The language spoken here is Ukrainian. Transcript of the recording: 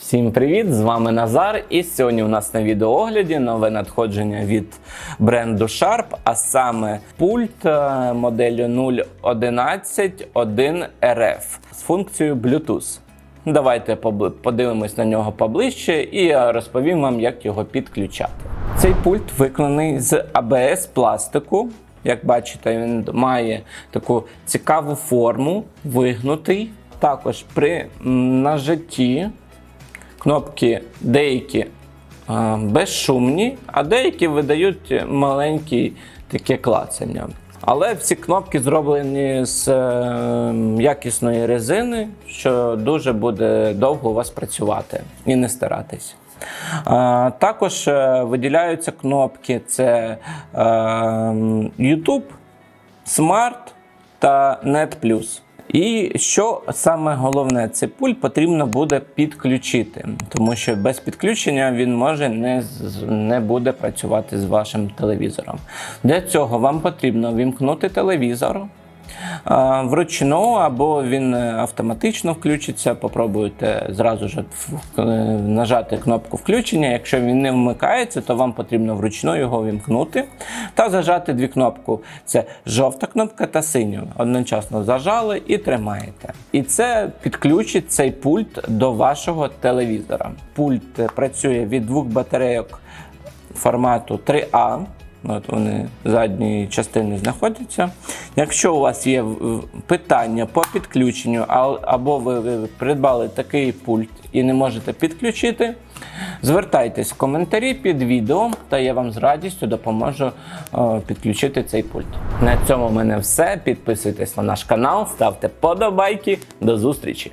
Всім привіт! З вами Назар. І сьогодні у нас на відеоогляді нове надходження від бренду Sharp, а саме пульт е, моделлю 0111 RF з функцією Bluetooth. Давайте подивимось на нього поближче і розповім вам, як його підключати. Цей пульт виконаний з ABS пластику. Як бачите, він має таку цікаву форму, вигнутий. Також при м, нажатті кнопки деякі безшумні, а деякі видають маленькі таке клацання. Але всі кнопки зроблені з е, якісної резини, що дуже буде довго у вас працювати і не старатись. Також е, виділяються кнопки: це е, YouTube, Smart та Net І що саме головне, цей пульт потрібно буде підключити, тому що без підключення він може не, не буде працювати з вашим телевізором. Для цього вам потрібно вімкнути телевізор. Вручну або він е, автоматично включиться. Попробуйте зразу ж е, нажати кнопку включення. Якщо він не вмикається, то вам потрібно вручну його вімкнути та зажати дві кнопки. Це жовта кнопка та синю. Одночасно зажали і тримаєте. І це підключить цей пульт до вашого телевізора. Пульт е, працює від двох батарейок формату 3А. От вони задньої частини знаходяться. Якщо у вас є питання по підключенню, або ви, придбали такий пульт і не можете підключити, звертайтесь в коментарі під відео, та я вам з радістю допоможу е, підключити цей пульт. На цьому в мене все. Підписуйтесь на наш канал, ставте подобайки. До зустрічі!